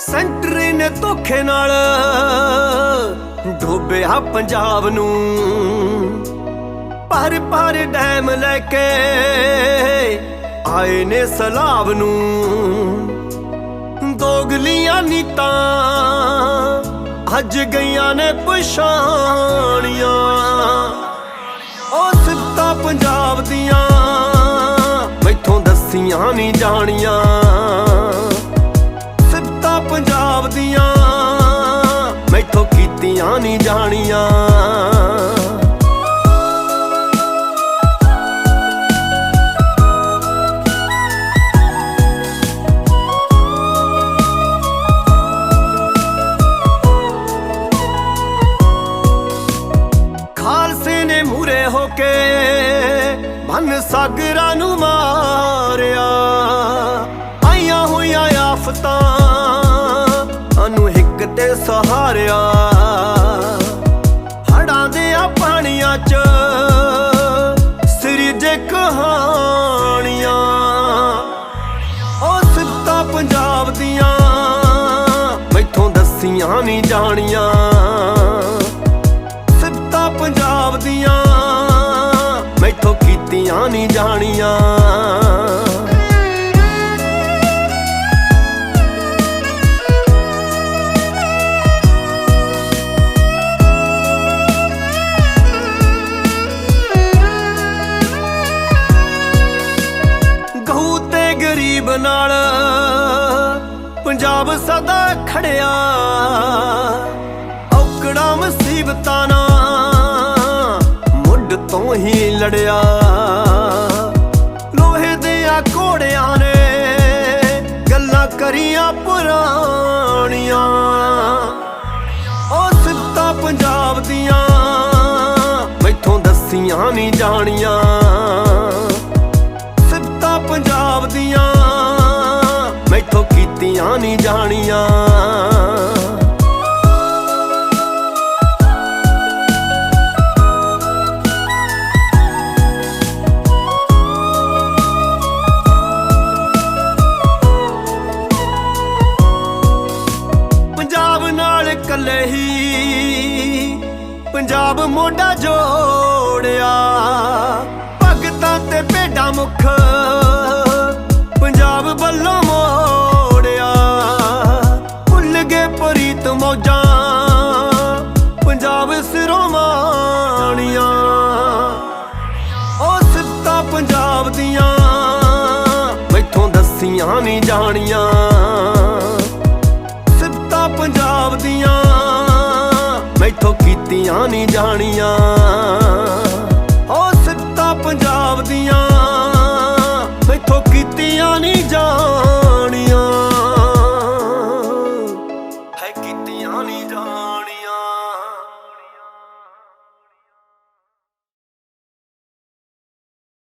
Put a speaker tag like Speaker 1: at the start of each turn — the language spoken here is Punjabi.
Speaker 1: ਸੈਂਟਰ ਨੇ ਧੋਖੇ ਨਾਲ ਡੋਬਿਆ ਪੰਜਾਬ ਨੂੰ। ਪਰ ਪਰ ਡੈਮ ਲੈ ਕੇ ਆਏ ਨੇ ਸਲਾਬ ਨੂੰ। ਦੋਗਲੀਆਂ ਨੀਤਾਂ ਅੱਜ ਗਈਆਂ ਨੇ ਪਛਾਣੀਆਂ। ਉਹ ਸਿੱਧਾ ਪੰਜਾਬ ਦੀਆਂ ਮੈਥੋਂ ਦੱਸੀਆਂ ਨਹੀਂ ਜਾਣੀਆਂ। ਮੈਥੋਂ ਨਹੀਂ ਜਾਣੀਆਂ। ਖਾਲਸੇ ਨੇ ਮੂਰੇ ਹੋ ਕੇ ਮਨ ਸਾਗਰਾਂ ਨੂੰ ਮਾਰਿਆ। ਆਈਆਂ ਹੋਈਆਂ ਆਫਤਾਂ, ਅਨੂ ਇੱਕ ਤੇ ਸਹਾਰਿਆ। ਮੈਥੋਂ ਦੱਸੀਆਂ ਨਹੀਂ ਜਾਣੀਆਂ। ਸਿੱਧਾ ਪੰਜਾਬ ਦੀਆਂ ਮੈਥੋਂ ਕੀਤੀਆਂ ਨਹੀਂ ਜਾਣੀਆਂ। ਗਹੂ ਤੇ ਗਰੀਬ ਨਾਲ ਪੰਜਾਬ ਸਦਾ ਖੜਿਆ। ਔਕੜਾ ਮੁਸੀਬਤਾਂ ਨਾਲ ਮੁੱਢ ਤੋਂ ਹੀ ਲੜਿਆ। ਲੋਹੇ ਦੇ ਆ ਘੋੜਿਆਂ ਨੇ ਗੱਲਾਂ ਕਰੀਆਂ ਪੁਰਾਣੀਆਂ। ਉਹ ਸਿੱਧਾ ਪੰਜਾਬ ਦੀਆਂ ਮੈਥੋਂ ਦੱਸੀਆਂ ਨਹੀਂ ਜਾਣੀਆਂ। ਕੀਤੀਆਂ ਪੰਜਾਬ ਨਾਲ ਇਕੱਲੇ ਹੀ ਪੰਜਾਬ ਮੋਢਾ ਮੈਥੋਂ ਨਹੀਂ ਜਾਣੀਆਂ। ਸਿੱਧਾ ਪੰਜਾਬ ਦੀਆਂ ਮੈਥੋਂ ਕੀਤੀਆਂ ਨਹੀਂ ਜਾਣੀਆਂ। ਉਹ ਸਿੱਧਾ ਪੰਜਾਬ ਦੀਆਂ